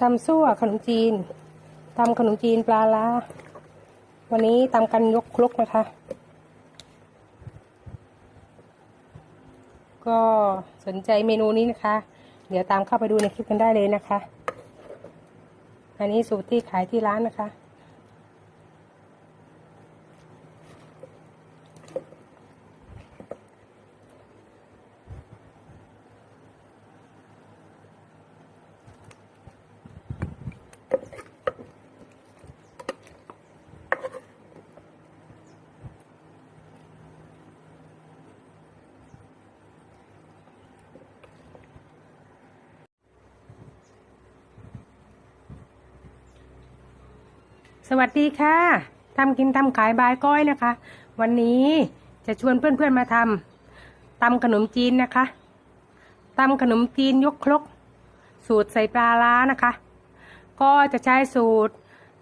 ตำซั่วขนมจีนตำขนมจีนปลาลาวันนี้ตำกันยกครกนะคะ ก็สนใจเมนูนี้นะคะ เดี๋ยวตามเข้าไปดูในคลิปกันได้เลยนะคะ อันนี้สูตรที่ขายที่ร้านนะคะ สวัสดีค่ะทำกินทำขายบายก้อยนะคะ วันนี้จะชวนเพื่อนๆมาทำตำขนมจีนนะคะตำขนมจีนยกครก สูตรใส่ปลาล้านะคะ ก็จะใช้สูตร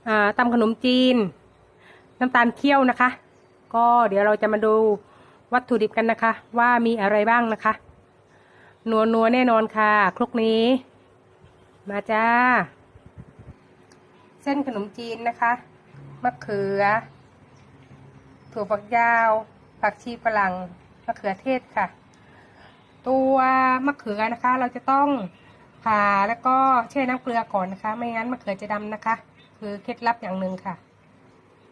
อ่าตำขนมจีน น้ำตาลเคี่ยวนะคะ ก็เดี๋ยวเราจะมาดูวัตถุดิบกันนะคะ ว่ามีอะไรบ้างนะคะนัวนัวแน่นอนค่ะ ครกนี้ มาจ้า ส้นขนมจีนนะคะ มะเขือ ถั่วฝักยาว ผักชีฝรั่ง มะเขือเทศค่ะ ตัวมะเขือนะคะ เราจะต้องผ่าแล้วก็แช่น้ำเกลือก่อนนะคะ ไม่งั้นมะเขือจะดำนะคะ คือเคล็ดลับอย่างหนึ่งค่ะ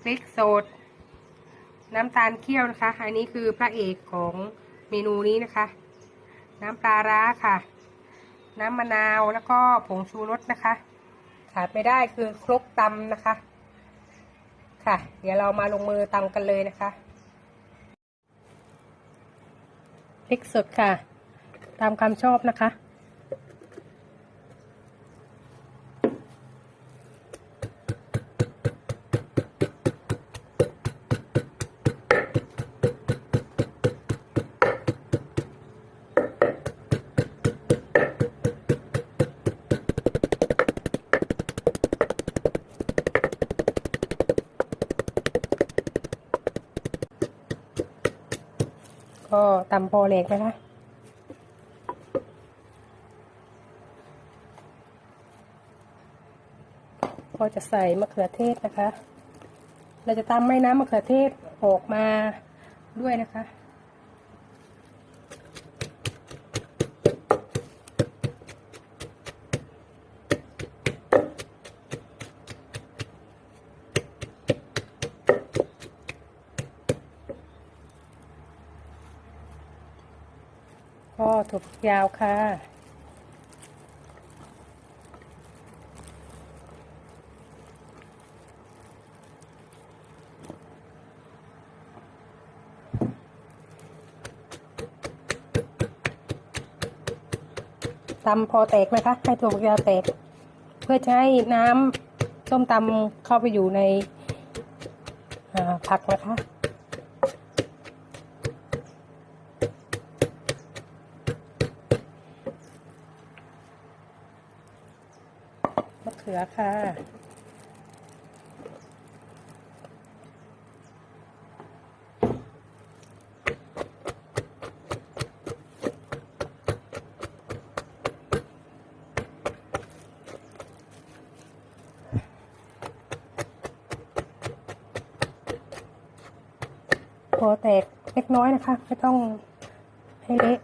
พริกสด น้ำตาลเคี่ยวนะคะ อันนี้คือพระเอกของเมนูนี้นะคะ น้ำปลาร้าค่ะ น้ำมะนาวแล้วก็ผงชูรสนะคะ ขาดไม่ได้คือครกตำนะคะ ค่ะ เดี๋ยวเรามาลงมือตำกันเลยนะคะพริกสดค่ะ ตามความชอบนะคะ ก็ตำพอเล็กนะคะก็จะใส่มะเขือเทศนะคะ เราจะตำไม้น้ำมะเขือเทศออกมาด้วยนะคะ ก็ ถั่วฝักยาวค่ะ ตำพอแตกนะคะ ให้ถั่วฝักยาวแตก เพื่อจะให้น้ำส้มตำเข้าไปอยู่ในผักนะคะ มะเขือค่ะ พอแตกเล็กน้อยนะคะ ไม่ต้องให้เละ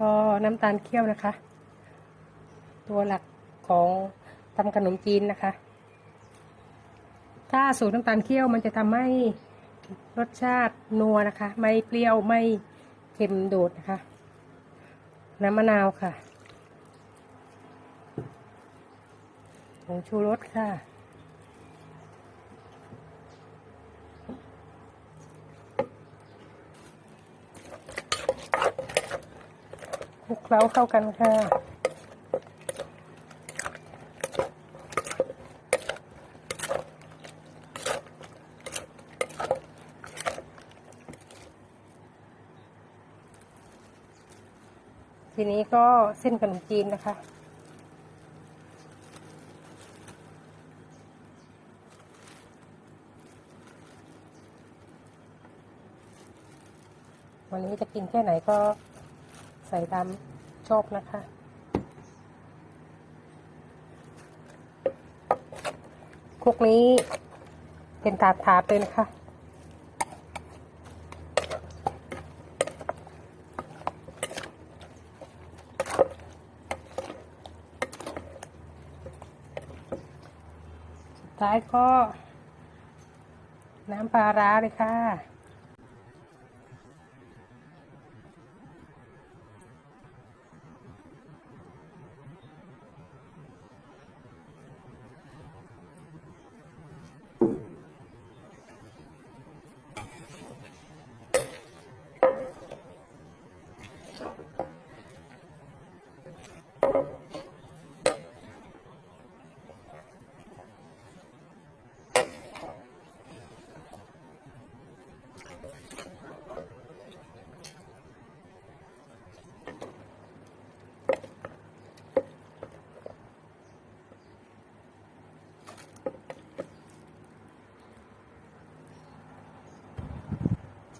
ก็น้ำตาลเคี่ยวนะคะ ตัวหลักของทำขนมจีนนะคะ ถ้าสูตรน้ำตาลเคี่ยวมันจะทำให้รสชาตินัวนะคะ ไม่เปรี้ยวไม่เค็มโดดนะคะ น้ำมะนาวค่ะผงชูรสค่ะ คลุก เคล้าเข้ากันค่ะ ทีนี้ก็เส้นขนมจีนนะคะวันนี้จะกินแค่ไหนก็ใส่ตาม ชอบนะคะ คลุกนี้เป็นถาดถาดเลยนะคะสุดท้ายก็น้ำปลาร้าเลยค่ะ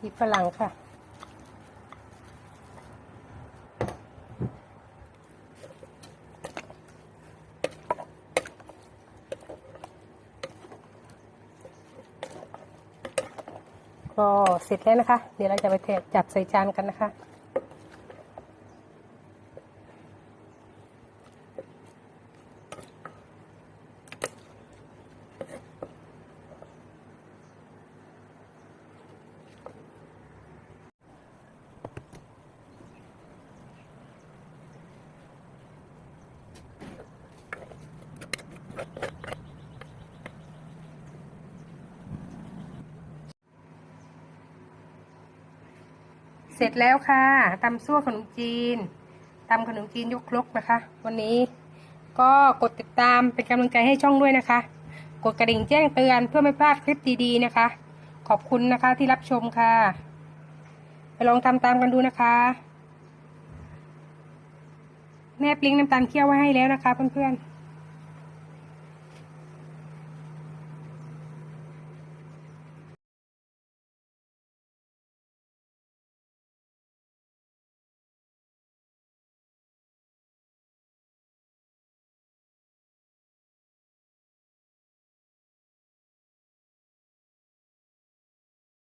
ชีฝรั่งค่ะก็เสร็จแล้วนะคะ เดี๋ยวเราจะไปเทจัดใส่จานกันนะคะ เสร็จแล้วค่ะตำซั่วขนมจีนตำขนมจีนยกครกนะคะ วันนี้ก็กดติดตามเป็นกำลังใจให้ช่องด้วยนะคะ กดกระดิ่งแจ้งเตือนเพื่อไม่พลาดคลิปดีๆนะคะ ขอบคุณนะคะที่รับชมค่ะ ไปลองทำตามกันดูนะคะ แนบลิงก์น้ำตาลเคี่ยวไว้ให้แล้วนะคะเพื่อนๆ